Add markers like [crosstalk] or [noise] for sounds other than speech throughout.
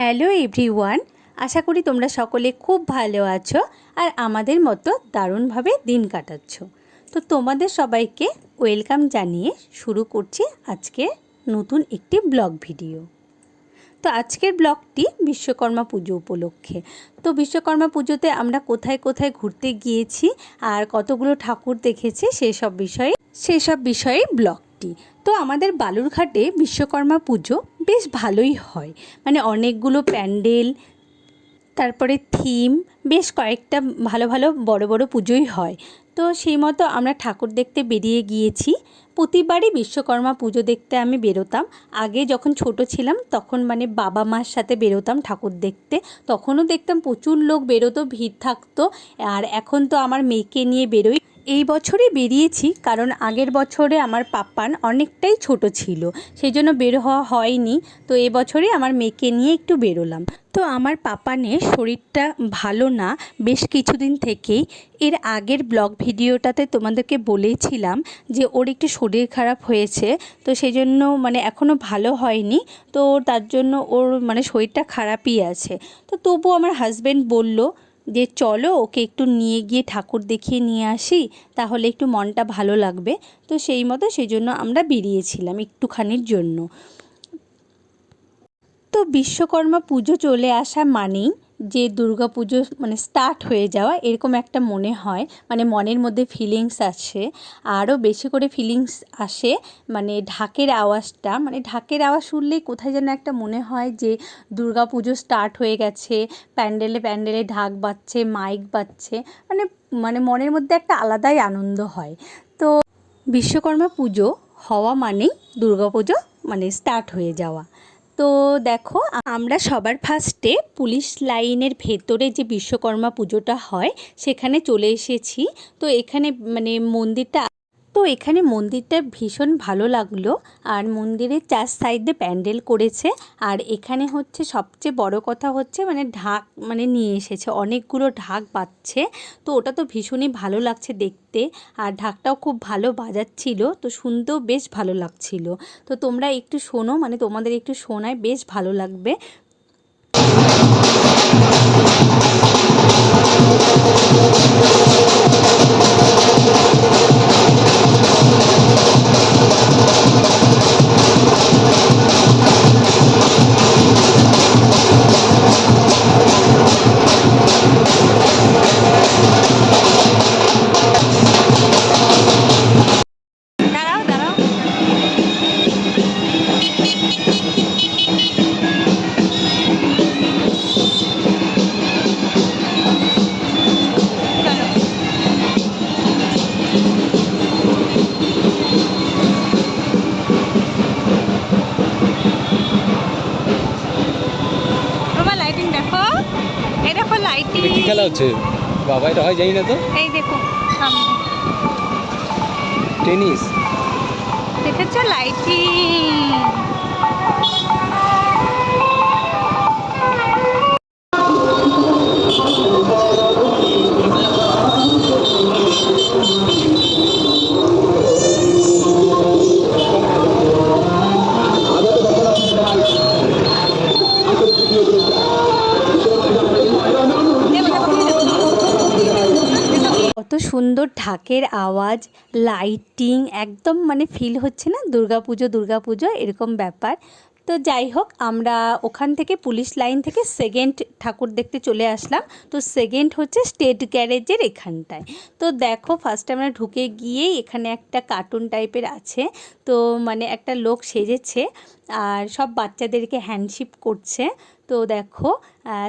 Hello everyone, আশা করি তোমরা সকলে খুব ভালো আছো আর আমাদের মতো দারুণভাবে দিন কাটাচ্ছ। তো তোমাদের সবাইকে ওয়েলকাম জানিয়ে শুরু করছি আজকে নতুন একটি ব্লগ ভিডিও। তো আজকের ব্লগটি বিশ্বকর্মা পুজো উপলক্ষে। তো বিশ্বকর্মা পুজোতে আমরা কোথায় কোথায় ঘুরতে গিয়েছি আর কতগুলো ঠাকুর দেখেছি সেসব বিষয়ে সেসব বিষয়ে ব্লগটি। তো আমাদের বালুরঘাটে বিশ্বকর্মা পুজো বেশ ভালোই হয়। মানে অনেকগুলো প্যান্ডেল, তারপরে থিম, বেশ কয়েকটা ভালো ভালো বড় বড় পুজোই হয়। তো সেই মতো আমরা ঠাকুর দেখতে বেরিয়ে গিয়েছি। প্রতিবারই বিশ্বকর্মা পুজো দেখতে আমি বেরোতাম। আগে যখন ছোট ছিলাম তখন মানে বাবা মার সাথে বেরোতাম ঠাকুর দেখতে। তখনও দেখতাম প্রচুর লোক বেরোতো, ভিড় থাকতো। আর এখন তো আমার মেয়েকে নিয়ে বেরোই। এই বছরে বেরিয়েছি কারণ আগের বছরে আমার পাপ্পান অনেকটাই ছোট ছিল, সেই জন্য বের হওয়া হয়নি। তো এবছরে আমার মেয়েকে নিয়ে একটু বেরোলাম। তো আমার পাপানের শরীরটা ভালো না, বেশ কিছুদিন থেকেই। এর আগের ব্লগ ভিডিওটাতে তোমাদেরকে বলেছিলাম যে ওর একটু শরীর খারাপ হয়েছে, তো সেই জন্য মানে এখনও ভালো হয়নি। তো তার জন্য ওর মানে শরীরটা খারাপই আছে। তো তবু আমার হাজব্যান্ড বলল যে চলো ওকে একটু নিয়ে গিয়ে ঠাকুর দেখিয়ে নিয়ে আসি, তাহলে একটু মনটা ভালো লাগবে। তো সেই মতো সেই জন্য আমরা বেরিয়েছিলাম একটুখানির জন্য। তো বিশ্বকর্মা পুজো চলে আসা মানেই যে দুর্গা পুজো মানে স্টার্ট হয়ে যাওয়া, এরকম একটা মনে হয়। মানে মনের মধ্যে ফিলিংস আসে। আরও বেশি করে ফিলিংস আসে। মানে ঢাকের আওয়াজটা মানে ঢাকের আওয়াজ শুনলেই কোথায় যেন একটা মনে হয় যে দুর্গা পুজো স্টার্ট হয়ে গেছে। প্যান্ডেলে প্যান্ডেলে ঢাক বাজছে মাইক বাজছে। মানে মানে মনের মধ্যে একটা আলাদাই আনন্দ হয়। তো বিশ্বকর্মা পুজো হওয়া মানেই দুর্গা পুজো মানে স্টার্ট হয়ে যাওয়া। তো দেখো, আমরা সবার ফার্স্টে পুলিশ লাইনের ভেতরে যে বিশ্বকর্মা পুজোটা হয়, সেখানে চলে এসেছি। তো এখানে মানে মন্দিরটা তো এখানে মন্দিরটা ভীষণ ভালো লাগল। আর মন্দিরের চার সাইডে প্যান্ডেল করেছে। আর এখানে হচ্ছে সবচেয়ে বড় কথা হচ্ছে মানে ঢাক মানে নিয়ে এসেছে। অনেকগুলো ঢাক বাজছে। তো ওটা তো ভীষণই ভালো লাগছে দেখতে। আর ঢাকটাও খুব ভালো বাজাচ্ছিল। তো শুনতেও বেশ ভালো লাগছিল। তো তোমরা একটু শোনো মানে তোমাদের একটু শোনায় বেশ ভালো লাগবে। Thank you. দেখো লাইটিং কি খেলা হচ্ছে? বাবা এটা হয় জানি না তো। এই দেখো সামনে। টেনিস। দেখেছ? লাইটিং সুন্দর ঢাকের আওয়াজ লাইটিং একদম মানে ফিল হচ্ছে না? দুর্গাপুজো দুর্গাপুজো এরকম ব্যাপার। তো যাই হোক, আমরা ওখান থেকে পুলিশ লাইন থেকে সেকেন্ড ঠাকুর দেখতে চলে আসলাম। তো সেকেন্ড হচ্ছে স্টেট গ্যারেজের এখানটায়। তো দেখো ফার্স্টে আমরা ঢুকে গিয়েই এখানে একটা কার্টুন টাইপের আছে। তো মানে একটা লোক সেজেছে। আর সব বাচ্চাদেরকে হ্যান্ডশিপ করছে। তো দেখো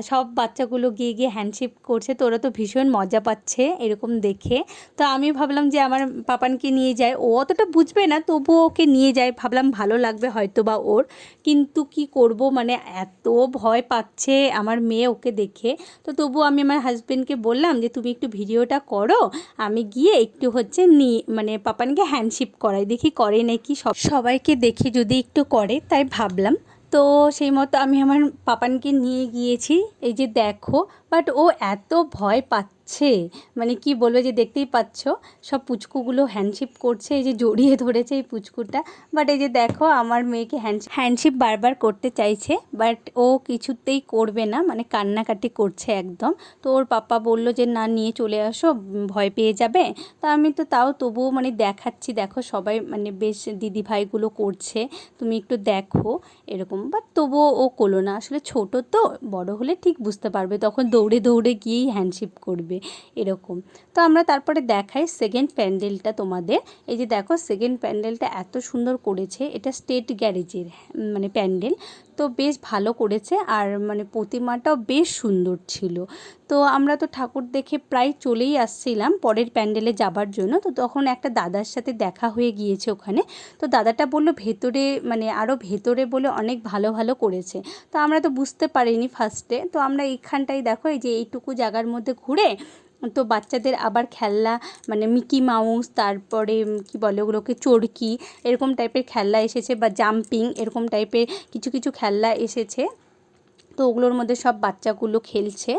সব বাচ্চাগুলো গিয়ে গিয়ে হ্যান্ডশিপ করছে। তো ওরা তো ভীষণ মজা পাচ্ছে এরকম দেখে। তো আমি ভাবলাম যে আমার পাপানকে নিয়ে যায় ও অতটা বুঝবে না, তবুও ওকে নিয়ে যায় ভাবলাম ভালো লাগবে হয়তো বা ওর। কিন্তু কি করব মানে এত ভয় পাচ্ছে আমার মেয়ে ওকে দেখে। তো তবু আমি আমার হাজব্যান্ডকে বললাম যে, তুমি একটু ভিডিওটা করো। আমি গিয়ে একটু হচ্ছে নি মানে পাপানকে হ্যান্ডশিপ করাই। দেখি করে নাকি সব সবাইকে দেখে যদি একটু করে তাই ভাবলাম। তো সেই মতো আমি আমার পাপানকে নিয়ে গিয়েছি। এই যে দেখো বাট ও এত ভয় পাচ্ছে। করছে মানে কি বলবে যে দেখতেই পাচ্ছ, সব পুচকুগুলো হ্যান্ডশিপ করছে, এই যে জড়িয়ে ধরেছে এই পুচকুটা। বাট এই যে দেখো, আমার মেয়েকে হ্যান্ডশিপ হ্যান্ডশিপ বারবার করতে চাইছে বাট ও কিছুতেই করবে না মানে কান্নাকাটি করছে একদম। তো ওর পাপা বলল যে, না, নিয়ে চলে আসো, ভয় পেয়ে যাবে। তো আমি তো তাও তবুও মানে দেখাচ্ছি, দেখো সবাই মানে বেশ দিদি ভাইগুলো করছে, তুমি একটু দেখো, এরকম। বাট তবুও ও করল না। আসলে ছোট তো, বড় হলে ঠিক বুঝতে পারবে, তখন দৌড়ে দৌড়ে গিয়েই হ্যান্ডশিপ করবে। এরকম। তো আমরা তারপরে দেখাই সেকেন্ড প্যান্ডেলটা তোমাদের। এই যে দেখো সেকেন্ড প্যান্ডেলটা এত সুন্দর করেছে। এটা স্টেট গ্যারেজের মানে প্যান্ডেল। তো বেশ ভালো করেছে আর মানে প্রতিমাটাও বেশ সুন্দর ছিল। তো আমরা তো ঠাকুর দেখে প্রায় চলেই আসছিলাম পরের প্যান্ডেলে যাবার জন্য। তো তখন একটা দাদার সাথে দেখা হয়ে গিয়েছে ওখানে। তো দাদাটা বলল, ভেতরে মানে আরও ভেতরে বলে অনেক ভালো ভালো করেছে। তো আমরা তো বুঝতে পারিনি ফার্স্টে তো আমরা এইখানটাই দেখো, এই যে এইটুকু জায়গার মধ্যে ঘুরে তো বাচ্চাদের আবার খেলনা মানে মিকি মাউস তারপরে কি বলে ওগুলোকে চড়কি এরকম টাইপের খেলনা এসেছে বা জাম্পিং এরকম টাইপের কিছু কিছু খেলনা এসেছে। তো ওগুলোর মধ্যে সব বাচ্চাগুলো খেলছে।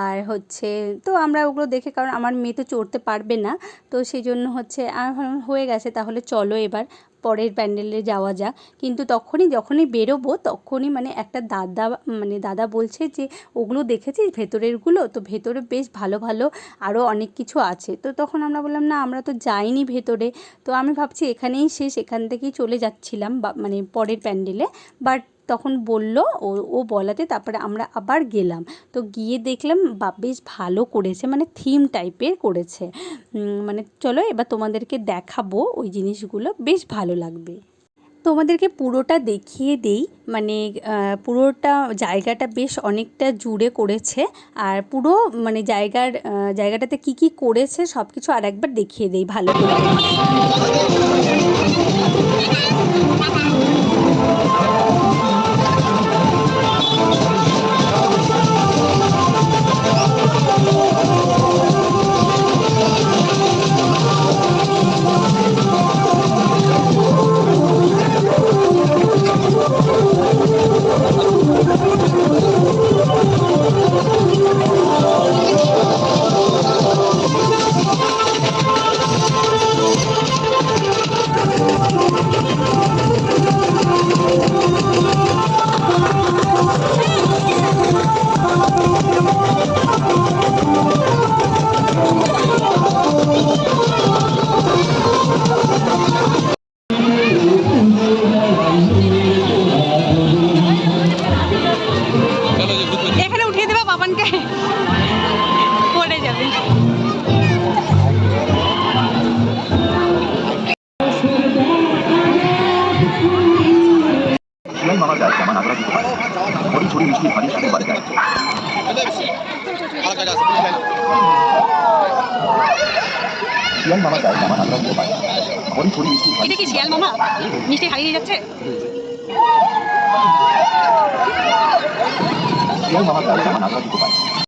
আর হচ্ছে তো আমরা ওগুলো দেখে কারণ আমার মেয়ে তো চড়তে পারবে না। তো সেই জন্য হচ্ছে ভাবলাম, হয়ে গেছে তাহলে চলো এবার। পরের প্যান্ডেলে যাওয়া যাক। কিন্তু তখনই, যখনই বেরোবো, তখনই মানে একটা দাদা মানে দাদা বলছে যে, ওগুলো দেখেছিস ভেতরেরগুলো? তো ভেতরে বেশ ভালো ভালো আরও অনেক কিছু আছে। তো তখন আমরা বললাম, না, আমরা তো যাইনি ভেতরে। তো আমি ভাবছি, এখানেই শেষ। এখান থেকেই চলে যাচ্ছিলাম মানে পরের প্যান্ডেলে। বাট তখন বলল, ও ও বলাতে তারপরে আমরা আবার গেলাম। তো গিয়ে দেখলাম, বা বেশ ভালো করেছে মানে থিম টাইপের করেছে। মানে চলো এবার তোমাদেরকে দেখাবো ওই জিনিসগুলো, বেশ ভালো লাগবে। তোমাদেরকে পুরোটা দেখিয়ে দেই মানে পুরোটা জায়গাটা বেশ অনেকটা জুড়ে করেছে। আর পুরো মানে জায়গার জায়গাটাতে কি কি করেছে সব কিছু আর একবার দেখিয়ে দেই ভালো করে। বাবানকে পড়ে যাবে। ছড়ি মিষ্টি ভারী সাথে বাড়ি যায় শিয়াল মামার গায়ে জামা নাগরা দিতে পারে মিষ্টি এটা কি শিয়াল মামা? মিষ্টি হারিয়ে যাচ্ছে? শিয়াল মামার গায়ে জামা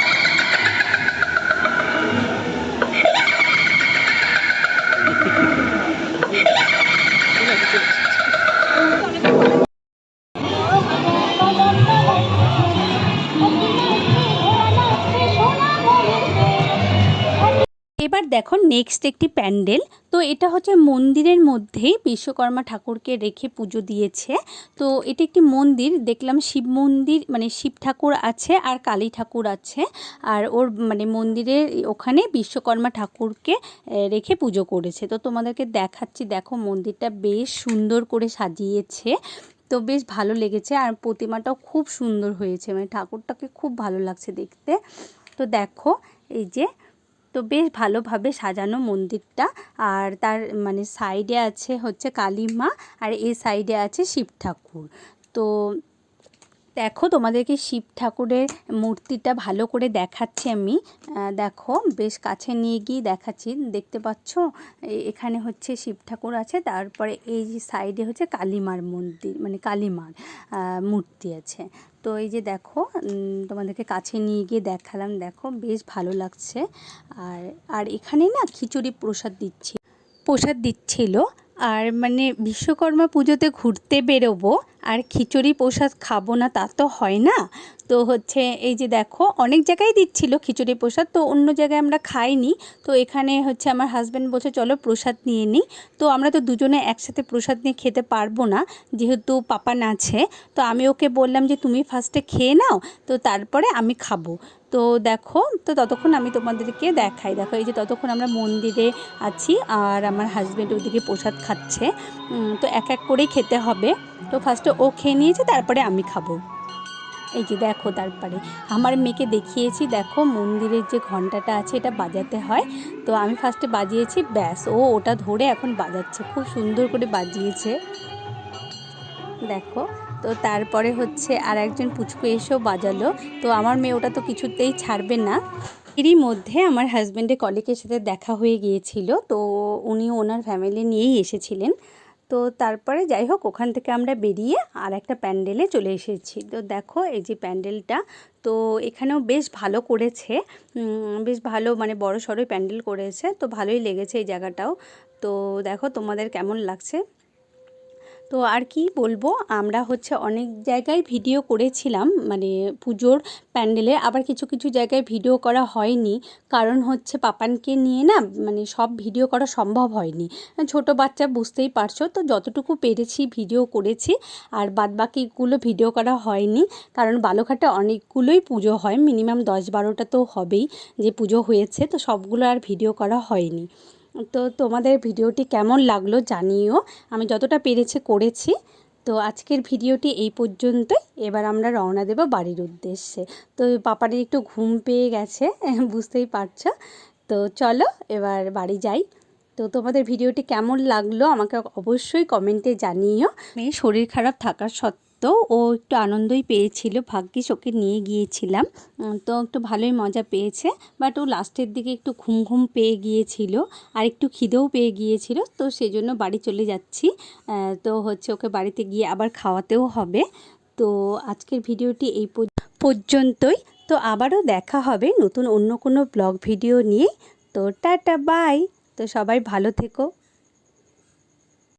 দেখো নেক্সট একটি প্যান্ডেল। তো এটা হচ্ছে মন্দিরের মধ্যেই বিশ্বকর্মা ঠাকুরকে রেখে পুজো দিয়েছে। তো এটি একটি মন্দির, দেখলাম শিব মন্দির মানে শিব ঠাকুর আছে আর কালী ঠাকুর আছে। আর ওর মানে মন্দিরের ওখানে বিশ্বকর্মা ঠাকুরকে রেখে পুজো করেছে। তো তোমাদেরকে দেখাচ্ছি, দেখো মন্দিরটা বেশ সুন্দর করে সাজিয়েছে। তো বেশ ভালো লেগেছে আর প্রতিমাটাও খুব সুন্দর হয়েছে। মানে ঠাকুরটাকে খুব ভালো লাগছে দেখতে। তো দেখো, এই যে তো বেশ ভালোভাবে সাজানো মন্দিরটা। আর তার মানে সাইডে আছে হচ্ছে কালী মা, আর এই সাইডে আছে শিব ঠাকুর। তো দেখো তোমাদেরকে শিব ঠাকুরের মূর্তিটা ভালো করে দেখাচ্ছি আমি। দেখো বেশ কাছে নিয়ে গিয়ে দেখাচ্ছি, দেখতে পাচ্ছ? এখানে হচ্ছে শিব ঠাকুর আছে, তারপরে এই সাইডে হচ্ছে কালীমার মন্দির মানে কালীমার মূর্তি আছে। তো এই যে দেখো তোমাদেরকে কাছে নিয়ে গিয়ে দেখালাম, দেখো বেশ ভালো লাগছে। আর আর এখানে না খিচুড়ি প্রসাদ দিচ্ছি, প্রসাদ দিচ্ছিল। আর মানে বিশ্বকর্মা পুজোতে ঘুরতে বেরোবো আর খিচুড়ি প্রসাদ খাব না তা তো হয় না। তো হচ্ছে এই যে দেখো, অনেক জায়গায় দিচ্ছিল খিচুড়ি প্রসাদ, তো অন্য জায়গায় আমরা খাইনি। তো এখানে হচ্ছে আমার হাজব্যান্ড বলছে, চলো প্রসাদ নিয়ে নিই তো আমরা তো দুজনে একসাথে প্রসাদ নিয়ে খেতে পারব না, যেহেতু পাপান আছে তো আমি ওকে বললাম যে, তুমি ফার্স্টে খেয়ে নাও, তো তারপরে আমি খাব। তো দেখো, তো ততক্ষণ আমি তোমাদেরকে দেখাই। দেখো, এই যে ততক্ষণ আমরা মন্দিরে আছি আর আমার হাজব্যান্ড ওইদিকে প্রসাদ খাচ্ছে। তো এক এক করেই খেতে হবে। তো ফার্স্টে ও খেয়ে নিয়েছে, তারপরে আমি খাব। এই যে দেখো, তারপরে আমার মেয়েকে দেখিয়েছি। দেখো, মন্দিরের যে ঘন্টাটা আছে, এটা বাজাতে হয়। তো আমি ফার্স্টে বাজিয়েছি, ব্যাস, ও ওটা ধরে এখন বাজাচ্ছে। খুব সুন্দর করে বাজিয়েছে। দেখো তো তারপরে হচ্ছে আর একজন পুচকু এসেও বাজালো। তো আমার মেয়ে ওটা তো কিছুতেই ছাড়বে না। এরই মধ্যে আমার হাজব্যান্ডের কলিগের সাথে দেখা হয়ে গিয়েছিল। তো উনি ওনার ফ্যামিলি নিয়েই এসেছিলেন। তো তারপরে যাই হোক, ওখান থেকে আমরা বেরিয়ে আর একটা প্যান্ডেলে চলে এসেছি। তো দেখো এই যে প্যান্ডেলটা তো এখানেও বেশ ভালো করেছে। বেশ ভালো মানে বড় সড়োই প্যান্ডেল করেছে। তো ভালোই লেগেছে এই জায়গাটাও। তো দেখো তোমাদের কেমন লাগছে? তো আর কি বলব, আমরা হচ্ছে অনেক জায়গায় ভিডিও করেছিলাম মানে পুজোর প্যান্ডেলে, আবার কিছু কিছু জায়গায় ভিডিও করা হয়নি। কারণ হচ্ছে পাপানকে নিয়ে না মানে সব ভিডিও করা সম্ভব হয়নি। ছোট বাচ্চা বুঝতেই পারছ, তো যতটুকু পেরেছি ভিডিও করেছি, আর বাদবাকিগুলো ভিডিও করা হয়নি। কারণ বালুঘাটে অনেকগুলোই পুজো হয়, মিনিমাম দশ বারোটা তো হবেই যে পুজো হয়েছে, তো সবগুলো আর ভিডিও করা হয়নি। তো তোমাদের ভিডিওটি কেমন লাগল জানিও। আমি যতটা পেরেছে করেছি। তো আজকের ভিডিওটি এই পর্যন্তই। এবার আমরা রওনা দেব বাড়ির উদ্দেশ্যে। তো পাপারের একটু ঘুম পেয়ে গেছে, [laughs] বুঝতেই পারছ। তো চলো এবার বাড়ি যাই। তো তোমাদের ভিডিওটি কেমন লাগল আমাকে অবশ্যই কমেন্টে জানিও। শরীর খারাপ থাকার সত্ত্বেও ও একটু আনন্দই পেয়েছিল, ভাগ্যিস ওকে নিয়ে গিয়েছিলাম। তো একটু ভালোই মজা পেয়েছে বাট ও লাস্টের দিকে একটু ঘুম ঘুম পেয়ে গিয়েছিল, আর একটু খিদেও পেয়ে গিয়েছিল, তো সেজন্য বাড়ি চলে যাচ্ছি। তো হচ্ছে ওকে বাড়িতে গিয়ে আবার খাওয়াতেও হবে। তো আজকের ভিডিওটি এই পর্যন্তই। তো আবারও দেখা হবে নতুন অন্য কোনো ব্লগ ভিডিও নিয়ে। তো টাটা বাই তো সবাই ভালো থেকো।